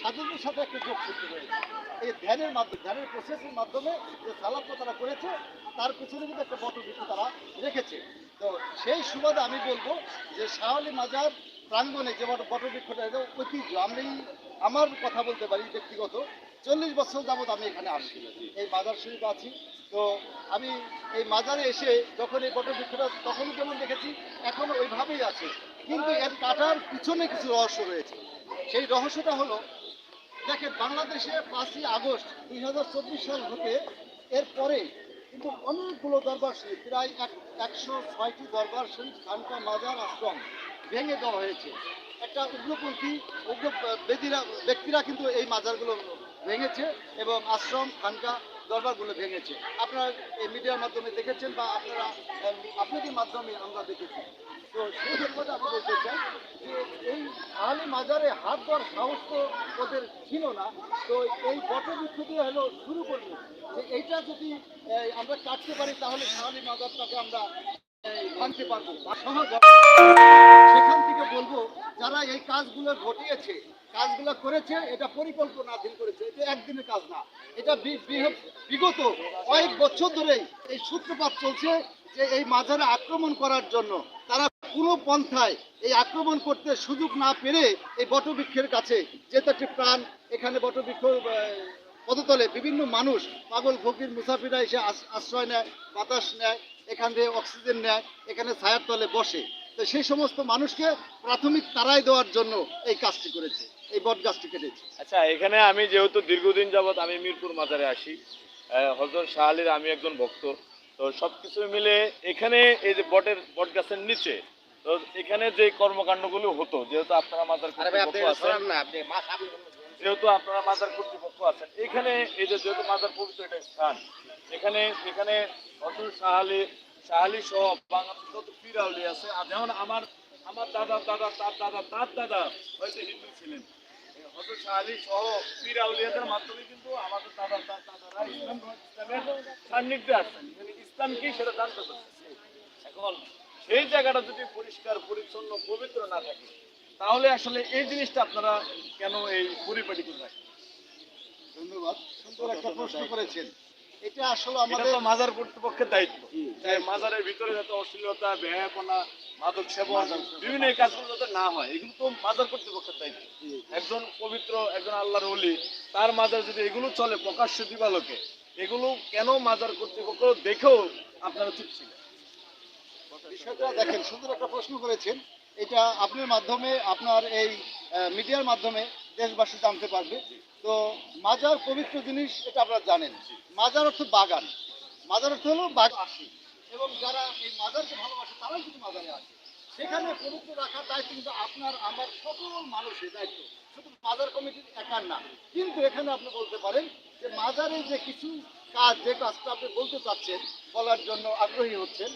সাধুদের সাথে একটা যোগ সৃষ্টি হয়েছে এই ধ্যানের মাধ্যমে, ধ্যানের প্রসেসের মাধ্যমে যে সালাদটা তারা করেছে, তার পিছনে কিন্তু একটা বটবৃক্ষ তারা রেখেছে। তো সেই সুবাদে আমি বলব যে শাহলি মাজার প্রাঙ্গণে যে বট বটবৃক্ষটা এটা ঐতিহ্য। আমি আমার কথা বলতে পারি ব্যক্তিগত। চল্লিশ বছর যাবত আমি এখানে আসি। এই মাজার শরীফ আছি। তো আমি এই মাজারে এসে যখন এই বটবৃক্ষটা তখনও যেমন দেখেছি, এখনও ওইভাবেই আছে। কিন্তু এর কাটার পিছনে কিছু রহস্য রয়েছে। সেই রহস্যটা হলো দেখেন, বাংলাদেশে পাঁচই আগস্ট দুই হাজার চব্বিশ সাল হতে এরপরে কিন্তু অনেকগুলো দরবার শরীফ, প্রায় এক একশো ছয়টি দরবার শরীফ, খানকা, মাজার, আশ্রম ভেঙে দেওয়া হয়েছে। একটা উগ্রপন্থী, উগ্র ব্যক্তিরা ব্যক্তিরা কিন্তু এই মাজারগুলো ভেঙেছে এবং আশ্রম, খানকা দরবারগুলো ভেঙেছে। আপনারা এই মিডিয়ার মাধ্যমে দেখেছেন বা আপনারা আপনাদের মাধ্যমে আমরা দেখেছি। সেখান থেকে বলব, যারা এই কাজগুলো ঘটিয়েছে, কাজগুলো করেছে, এটা পরিকল্পনাধীন করেছে। এটা একদিনের কাজ না। এটা বিগত কয়েক বছর ধরেই এই সূত্রপাত চলছে যে এই মাজারে আক্রমণ করার জন্য তারা কোনো পন্থায় এই আক্রমণ করতে সুযোগ না পেরে এই বটবৃক্ষের কাছে যেহেতু একটি প্রাণ, এখানে বটবৃক্ষ পদতলে বিভিন্ন মানুষ, পাগল, ফকির মুসাফিরা এসে আশ্রয় নেয়, বাতাস নেয়, এখান থেকে অক্সিজেন নেয়, এখানে ছায়ার তলে বসে। তো সেই সমস্ত মানুষকে প্রাথমিক তারাই দেওয়ার জন্য এই কাজটি করেছে, এই বট গাছটি কেটেছে। আচ্ছা এখানে আমি যেহেতু দীর্ঘদিন যাবত আমি মিরপুর মাজারে আসি হজরত শাহ আলীর আমি একজন ভক্ত। তো সব কিছু মিলে এখানে এই যে বটের, বট গাছের নিচে তো এখানে যে কর্মকাণ্ডগুলো হতো যেহেতু আপনারা মাজার কর্তৃপক্ষ আছেন যেহেতু আপনারা মাজার কর্তৃপক্ষ আছেন এখানে এই যে যেহেতু মাজার পবিত্র একটা স্থান এখানে এখানে আলী শাহ আলী সহ যত পীর আউলি আছে আর যেমন আমার আমার দাদা দাদা তার দাদা তার দাদা হয়তো হিন্দু ছিলেন। হজরত সহ পীর আউলিয়াদের মাধ্যমে কিন্তু আমাদের দাদা তার দাদারা ইসলাম ইসলামের সান্নিধ্যে আসছেন। মানে ইসলাম কি সেটা জানতে পারছে। এখন সেই জায়গাটা যদি পরিষ্কার পরিচ্ছন্ন পবিত্র না থাকে তাহলে আসলে এই জিনিসটা আপনারা কেন এই পরিপাটি করে রাখেন? ধন্যবাদ। সুন্দর একটা প্রশ্ন করেছেন। এটা আসলে আমাদের মাজার কর্তৃপক্ষের দায়িত্ব। যে মাজারের ভিতরে যাতে অশ্লীলতা ব্যয়াপনা মাদক সেবন বিভিন্ন এই কাজগুলো যাতে না হয় এগুলো তো মাজার কর্তৃপক্ষের দায়িত্ব। একজন পবিত্র একজন আল্লাহর ওলি তার মাজার যদি এগুলো চলে প্রকাশ্য দিবালোকে এগুলো কেন মাজার কর্তৃপক্ষ দেখেও আপনারা চুপ ছিলেন? বিষয়টা দেখেন, সুন্দর একটা প্রশ্ন করেছেন। এটা আপনার মাধ্যমে, আপনার এই মিডিয়ার মাধ্যমে দেশবাসী জানতে পারবে। তো মাজার পবিত্র জিনিস, এটা আপনারা জানেন। মাজার অর্থ বাগান। মাজার অর্থ হলো বাগান। আসে এবং যারা এই মাজারকে ভালোবাসে তারাই কিন্তু মাজারে আসে। সেখানে পবিত্র রাখার দায়িত্ব কিন্তু আপনার, আমার সকল মানুষের দায়িত্ব। শুধু মাজার কমিটির একার না, কিন্তু এখানে আপনি বলতে পারেন যে মাজারে যে কিছু কাজ, যে কাজটা আপনি বলতে চাচ্ছেন, বলার জন্য আগ্রহী হচ্ছেন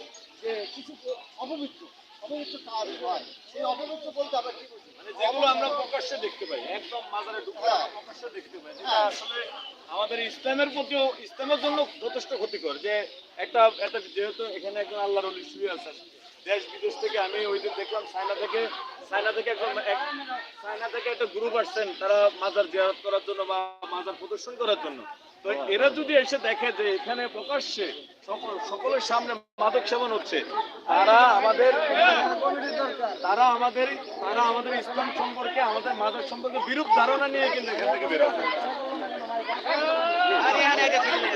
যে কিছু অপবিত্র অপবিত্র কাজ হয় সেই অপবিত্র বলতে আমরা কি বুঝি? মানে যেগুলো আমরা প্রকাশ্যে দেখতে পাই একদম মাজারে ঢুকে আমরা প্রকাশ্যে দেখতে পাই। যেটা আসলে আমাদের ইসলামের প্রতিও ইসলামের জন্য যথেষ্ট ক্ষতিকর যে একটা একটা যেহেতু এখানে একজন আল্লাহর অলি শুয়ে আছেন দেশ বিদেশ থেকে আমি ওই দিন দেখলাম চায়না থেকে চায়না থেকে একজন এক- চায়না থেকে একটা গ্রুপ আসছেন তারা মাজার জিয়ারত করার জন্য বা মাজার প্রদর্শন করার জন্য। তো এরা যদি এসে দেখে যে এখানে প্রকাশ্যে সকল সকলের সামনে মাদক সেবন হচ্ছে তারা আমাদের তারা আমাদের তারা আমাদের ইসলাম সম্পর্কে আমাদের মাদক সম্পর্কে বিরূপ ধারণা নিয়ে কিন্তু এখান থেকে বেরোবে হ্যাঁ এখন যে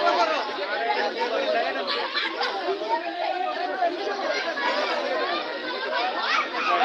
বাংলার যে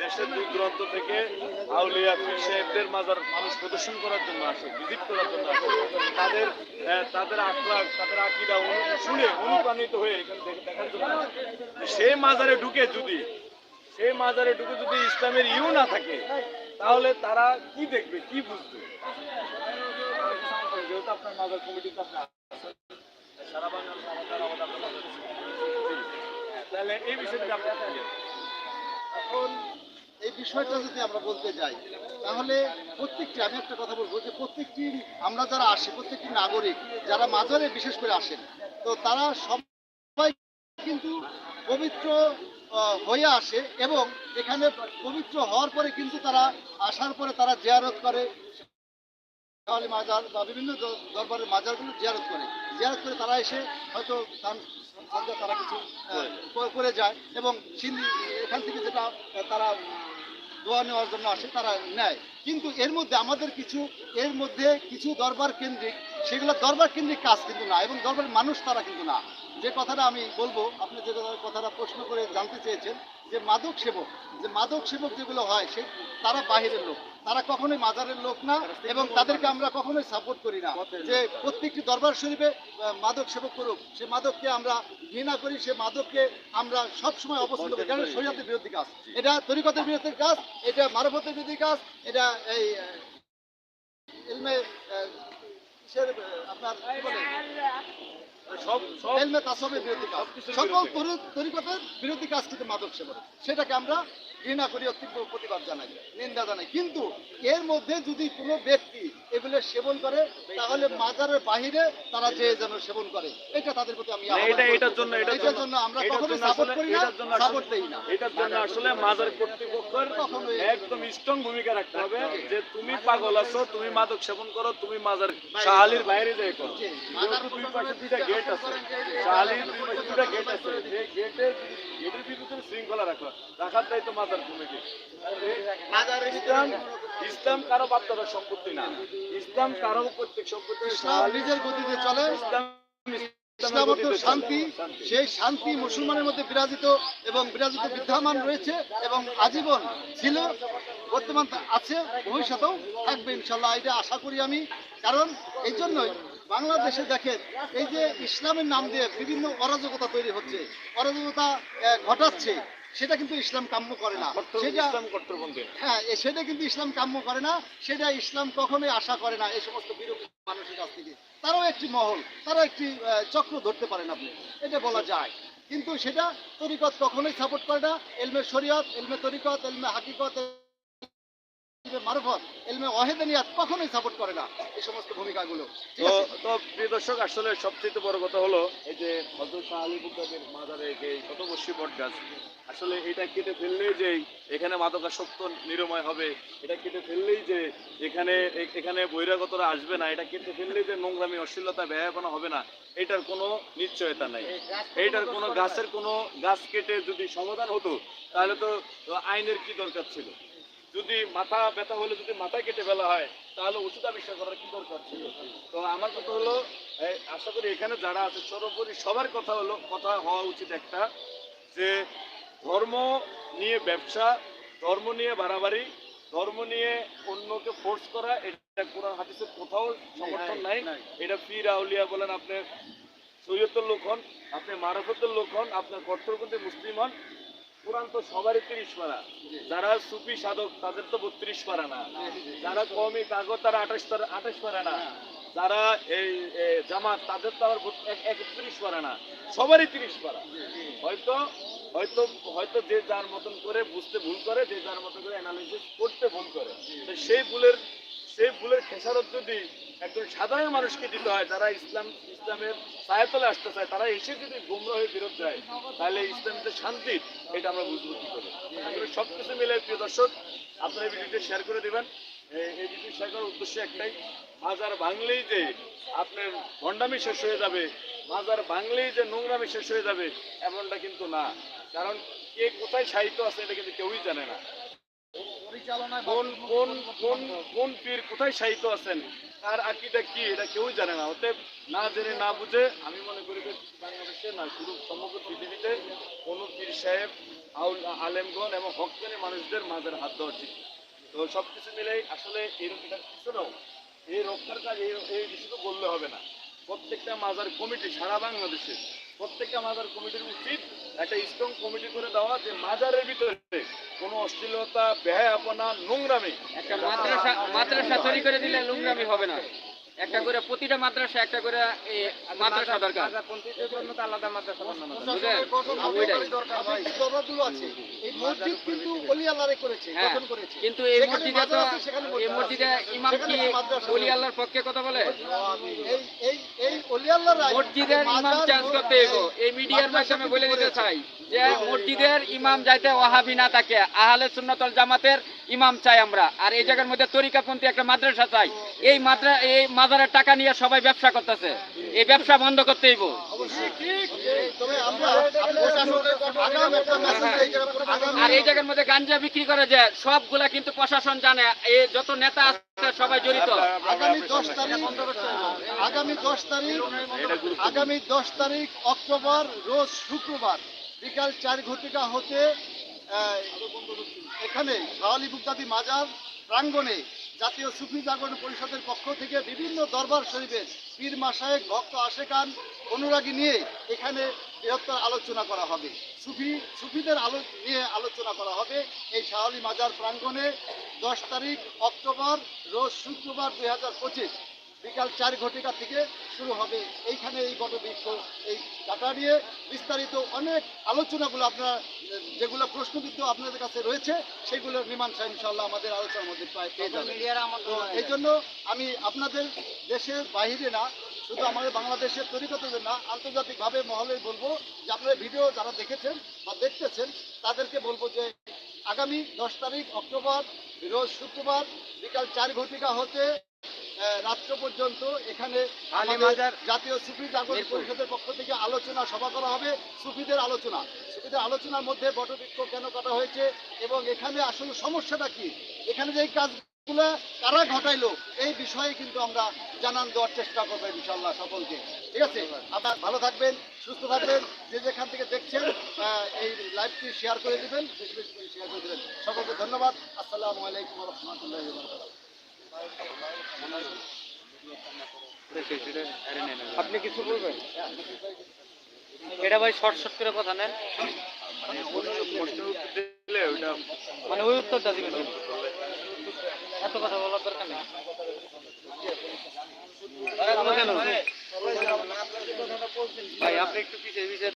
দেশের দূর দূরান্ত থেকে আউলিয়া সাহেবদের মাজার মানুষ প্রদর্শন করার জন্য আসে ভিজিট করার জন্য আসে। তাদের তাদের তাদের শুনে অনুপ্রাণিত হয়ে এখানে দেখার জন্য সেই মাজারে ঢুকে যদি, সেই মাজারে ঢুকে যদি ইসলামের ইউ না থাকে, তাহলে তারা কি দেখবে, কি বুঝবে? যেহেতু আপনার মাজার সারা বাংলার আপনার তাহলে এই বিষয়টা আপনি কি বলবেন? এখন এই বিষয়টা যদি আমরা বলতে যাই, তাহলে প্রত্যেকটি, আমি একটা কথা বলব যে প্রত্যেকটি, আমরা যারা আসি, প্রত্যেকটি নাগরিক, যারা মাজারে বিশেষ করে আসেন, তো তারা সবাই কিন্তু পবিত্র হয়ে আসে এবং এখানে পবিত্র হওয়ার পরে কিন্তু তারা আসার পরে তারা জিয়ারত করে মাজার বা বিভিন্ন দরবারের মাজারগুলো জিয়ারত করে। জিয়ারত করে তারা এসে হয়তো দান তারা কিছু আহ, করে- যায় এবং সিন্ধি এখান থেকে যেটা তারা দোয়া নেওয়ার জন্য আসে তারা নেয়। কিন্তু এর মধ্যে আমাদের কিছু এর মধ্যে কিছু দরবার কেন্দ্রিক সেগুলো দরবার কেন্দ্রিক কাজ কিন্তু না এবং দরবারের মানুষ তারা কিন্তু না। যে কথাটা আমি বলব আপনি যে কথাটা প্রশ্ন করে জানতে চেয়েছেন যে মাদক সেবক, যে মাদক সেবক যেগুলো হয়, সে তারা বাহিরের লোক। তারা কখনোই মাজারের লোক না এবং তাদেরকে আমরা কখনোই সাপোর্ট করি না। যে প্রত্যেকটি দরবার শরীফে মাদক সেবক করুক, সে মাদককে আমরা ঘৃণা করি, সে মাদককে আমরা সবসময় অপছন্দ করি। কারণ শরীয়তের বিরোধী কাজ। এটা তরিকতের বিরোধী কাজ, এটা মানবতের বিরোধী কাজ, এটা এই আপনার এলমে তাসবের বিরোধী কাজ সকল। তরিকতের বিরোধী কাজ কিন্তু মাদক সেবন সেটাকে আমরা ঘৃণা করি তীব্র প্রতিবাদ জানাই নিন্দা জানাই। কিন্তু এর মধ্যে যদি কোনো ব্যক্তি এগুলো সেবন করে তাহলে মাজারের বাহিরে তারা যে যেন সেবন করে এটা তাদের প্রতি আমি এটা এটার জন্য এটার জন্য আমরা জন্য সাপোর্ট করি না সাপোর্ট দেই না। এটার জন্য আসলে মাজার কর্তৃপক্ষের একদম স্ট্রং ভূমিকা রাখতে হবে যে তুমি পাগল আছো তুমি মাদক সেবন করো তুমি মাজার শাহালির বাইরে যাই করো। দুই পাশে দুইটা গেট আছে। শাহালির দুই পাশে দুইটা গেট আছে। এই গেটের গেটের ভিতরে শৃঙ্খলা রাখো। রাখার দায়িত্ব মাজার ইসলাম ইসলাম কারও বাধ্যতার সম্পত্তি না। ইসলাম কারও প্রত্যেক সম্পত্তি নিজের গতিতে চলে। ইসলাম শান্তি। সেই শান্তি মুসলমানের মধ্যে বিরাজিত এবং বিরাজিত বিদ্যমান রয়েছে এবং আজীবন ছিল বর্তমান আছে ভবিষ্যতেও থাকবে ইনশাল্লাহ। এটা আশা করি আমি। কারণ এই জন্যই বাংলাদেশে দেখেন এই যে ইসলামের নাম দিয়ে বিভিন্ন অরাজকতা তৈরি হচ্ছে অরাজকতা ঘটাচ্ছে। সেটা কিন্তু ইসলাম কাম্য করে না। সেটা ইসলাম কর্তৃপন্থী হ্যাঁ সেটা কিন্তু ইসলাম কাম্য করে না। সেটা ইসলাম কখনোই আশা করে না এই সমস্ত বিরোধী মানুষের কাছ থেকে। তারাও একটি মহল তারা একটি চক্র ধরতে পারেন আপনি এটা বলা যায়। কিন্তু সেটা তরিকত কখনোই সাপোর্ট করে না। এলমে শরীয়ত এলমে তরিকত এলমে হাকিকত এলমে মারফত এলমে ওয়াহেদানিয়াত কখনোই সাপোর্ট করে না এই সমস্ত ভূমিকাগুলো। তো তো প্রিয় দর্শক আসলে সবচেয়ে বড় কথা হলো এই যে হজরত শাহ আলী বুকাদের মাজারে যে শতবর্ষী বট গাছ আসলে এটা কেটে ফেললেই যে এখানে মাদকাসক্ত নিরাময় হবে এটা কেটে ফেললেই যে এখানে এখানে বহিরাগতরা আসবে না এটা কেটে ফেললেই যে নোংরামি অশ্লীলতা ব্যয়াপনা হবে না এটার কোনো নিশ্চয়তা নাই। এইটার কোনো গাছের কোনো গাছ কেটে যদি সমাধান হতো তাহলে তো আইনের কি দরকার ছিল? যদি মাথা ব্যথা হলে যদি মাথায় কেটে ফেলা হয় তাহলে ওষুধ আবিষ্কার করার কি দরকার ছিল তো আমার কথা হলো আশা করি এখানে যারা আছে সর্বোপরি সবার কথা হলো কথা হওয়া উচিত একটা যে ধর্ম নিয়ে ব্যবসা ধর্ম নিয়ে বাড়াবাড়ি ধর্ম নিয়ে অন্যকে ফোর্স করা এটা কোরআন হাদিসের কোথাও সমর্থন নাই। এটা পীর আউলিয়া বলেন আপনি সৈয়তের লোক হন আপনি মারাফতের লোক হন আপনার কর্তব্যপন্থী মুসলিম হন কোরআন তো সবারই তিরিশ পারা। যারা সুফি সাধক, তাদের তো বত্রিশ পারা না। যারা কমই কাগজ, তারা আঠাশ পারা আঠাশ পারা না। যারা এই জামাত, তাদের তো আবার এক- একত্রিশ পারা না। সবারই তিরিশ পারা। হয়তো হয়তো হয়তো যে যার মতন করে বুঝতে ভুল করে, যে যার মতন করে অ্যানালিসিস করতে ভুল করে। সেই ভুলের সেই ভুলের খেসারত যদি একজন সাধারণ মানুষকে দিতে হয়, যারা ইসলাম, ইসলামের সায়তলে আসতে চায়, তারা এসে যদি গুমরা হয়ে ফেরত যায়, তাহলে ইসলামের যে শান্তি, এটা আমরা বুঝব কি করে। সব কিছু মিলে, প্রিয় দর্শক, আপনারা এই ভিডিওটি শেয়ার করে দেবেন। এই- ভিডিও শেয়ার করার উদ্দেশ্য একটাই, মাজার ভাঙলেই যে আপনার ভণ্ডামি শেষ হয়ে যাবে, মাজার ভাঙলেই যে নোংরামি শেষ হয়ে যাবে, এমনটা কিন্তু না। কারণ কে কোথায় সাহিত্য আছে, এটা কিন্তু কেউই জানে না। কোন কোন কোন কোন পীর কোথায় সাহিত্য আছেন? তার আকিটা কি? এটা কেউই জানে না। অতএব না জেনে না বুঝে আমি মনে করি বাংলাদেশে না শুধু সমগ্র পৃথিবীতে কোন পীর সাহেব আউল আলেমগণ এবং হকানি মানুষদের মাঝের হাত দেওয়া না। তো সব কিছু মিলেই আসলে এই এটার পিছনেও এই রক্ষার কাজ এই এই শুধু বললে হবে না। প্রত্যেকটা মাজার কমিটি সারা বাংলাদেশে প্রত্যেকটা মাজার কমিটির উচিত একটা স্ট্রং কমিটি করে দেওয়া যে মাজারের ভিতরে কোনো অশ্লীলতা ব্যয়াপনা নোংরামি। একটা মাদ্রাসা মাদ্রাসা তৈরি করে দিলে নোংরামি হবে না। একটা করে প্রতিটা মাদ্রাসা একটা করে মাদ্রাসা দরকার। মসজিদ কিন্তু অলি আল্লাহরে করেছে, হ্যাঁ। গঠন করেছে। কিন্তু এই মসজিদে তো মাদ্রাসা এই মসজিদে ইমাম কি মাদ্রাসা ওলি আল্লাহর পক্ষে কথা বলে? এই এই এই অলি আল্লাহরাই মসজিদের ইমাম চেঞ্জ করতে হইব। এই মিডিয়ার মাধ্যমে বলে দিতে চাই যে মসজিদের ইমাম যাইতে ওয়াহাবি না থাকে। আহলে সুন্নতল জামাতের ইমাম চাই আমরা। আর এই জায়গার মধ্যে তরিকাপন্থী একটা মাদ্রাসা চাই। এই মাদ্রা এই মাজারের টাকা নিয়ে সবাই ব্যবসা করতেছে এই ব্যবসা বন্ধ করতে হইব অবশ্যই ঠিক। তবে আমরা প্রশাসনের আগাম একটা মেসেজ এই জায়গায় আগাম আর এই জায়গার মধ্যে গাঞ্জা বিক্রি করে যে সবগুলা কিন্তু প্রশাসন জানে এই যত নেতা আছে সবাই জড়িত আগামী দশ তারিখ, আগামী দশ তারিখ, আগামী দশ তারিখ অক্টোবর, রোজ শুক্রবার বিকাল চার ঘটিকা হতে এখানে শাওয়ালি বুকদাদি মাজার প্রাঙ্গণে জাতীয় সুফি জাগরণ পরিষদের পক্ষ থেকে বিভিন্ন দরবার শরীফের পীর মাসায়েক ভক্ত আশেকান অনুরাগী নিয়ে এখানে বৃহত্তর আলোচনা করা হবে। সুফি, সুফিদের আলো নিয়ে আলোচনা করা হবে এই শাহলি মাজার প্রাঙ্গণে দশ তারিখ অক্টোবর, রোজ শুক্রবার দুই হাজার পঁচিশ। বিকাল চার ঘটিকা থেকে শুরু হবে। এইখানে এই বটবৃক্ষ এই ডাটা নিয়ে বিস্তারিত অনেক আলোচনাগুলো আপনারা যেগুলো প্রশ্নবিদ্ধ আপনাদের কাছে রয়েছে সেগুলোর মীমাংসা ইনশাল্লাহ আমাদের আলোচনার মধ্যে প্রায় পেয়ে যাবে তো এই জন্য আমি আপনাদের দেশের বাইরে না শুধু আমাদের বাংলাদেশের তরিকতদের না আন্তর্জাতিকভাবে মহলে বলব যে আপনারা ভিডিও যারা দেখেছেন বা দেখতেছেন তাদেরকে বলব যে আগামী দশ তারিখ অক্টোবর রোজ শুক্রবার বিকাল চার ঘটিকা হতে রাত্র পর্যন্ত এখানে জাতীয় সুফি জাগরণ পরিষদের পক্ষ থেকে আলোচনা সভা করা হবে সুফিদের আলোচনা। সুফিদের আলোচনার মধ্যে বটবৃক্ষ কেন কাটা হয়েছে এবং এখানে আসলে সমস্যাটা কি? এখানে যে কাজগুলো কারা ঘটাইলো এই বিষয়ে কিন্তু আমরা জানান দেওয়ার চেষ্টা করব ইনশাল্লাহ সকলকে। ঠিক আছে? আপনার ভালো থাকবেন সুস্থ থাকবেন যে যেখান থেকে দেখছেন এই লাইভটি শেয়ার করে দিবেন শেয়ার করে দিবেন। সকলকে ধন্যবাদ। আসসালামু আলাইকুম রহমতুল্লাহ আপনি কিছু বলবেন? এটা ভাই শর্ট শর্ট করে কথা নেন। মানে ওই উত্তরটা দিবেন। এত কথা বলার দরকার নেই। ভাই, আপনি একটু পিছিয়ে পিছিয়ে